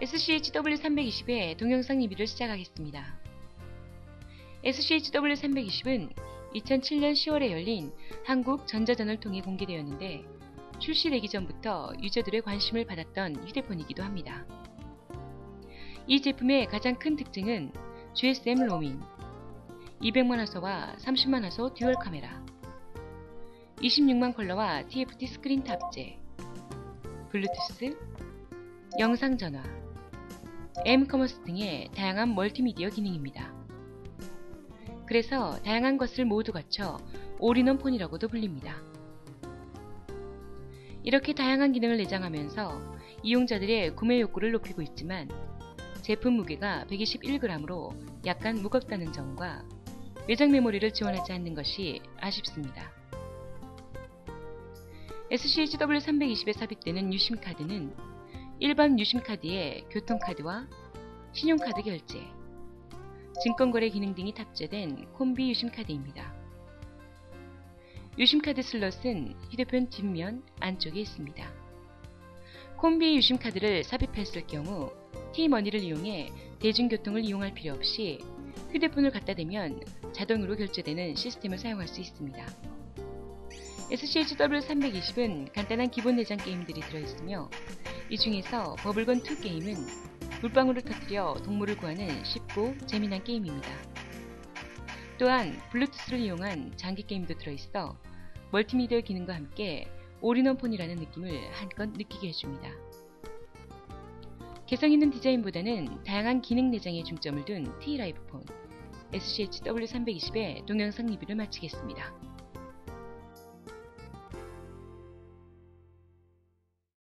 SCHW320의 동영상 리뷰를 시작하겠습니다. SCHW320은 2007년 10월에 열린 한국 전자전을 통해 공개되었는데 출시되기 전부터 유저들의 관심을 받았던 휴대폰이기도 합니다. 이 제품의 가장 큰 특징은 GSM 로밍, 200만 화소와 30만 화소 듀얼 카메라, 26만 컬러와 TFT 스크린 탑재, 블루투스, 영상 전화, M 커머스 등의 다양한 멀티미디어 기능입니다. 그래서 다양한 것을 모두 갖춰 올인원 폰이라고도 불립니다. 이렇게 다양한 기능을 내장하면서 이용자들의 구매 욕구를 높이고 있지만 제품 무게가 121g으로 약간 무겁다는 점과 외장 메모리를 지원하지 않는 것이 아쉽습니다. SCHW320에 삽입되는 유심카드는 일반 유심카드에 교통카드와 신용카드 결제, 증권거래 기능 등이 탑재된 콤비 유심카드입니다. 유심카드 슬롯은 휴대폰 뒷면 안쪽에 있습니다. 콤비 유심카드를 삽입했을 경우 T머니를 이용해 대중교통을 이용할 필요 없이 휴대폰을 갖다 대면 자동으로 결제되는 시스템을 사용할 수 있습니다. SCHW320은 간단한 기본 내장 게임들이 들어있으며 이 중에서 버블건 2 게임은 물방울을 터뜨려 동물을 구하는 쉽고 재미난 게임입니다. 또한 블루투스를 이용한 장기 게임도 들어있어 멀티미디어 기능과 함께 올인원 폰이라는 느낌을 한껏 느끼게 해줍니다. 개성 있는 디자인보다는 다양한 기능 내장에 중점을 둔 T라이브 폰 SCHW320의 동영상 리뷰를 마치겠습니다.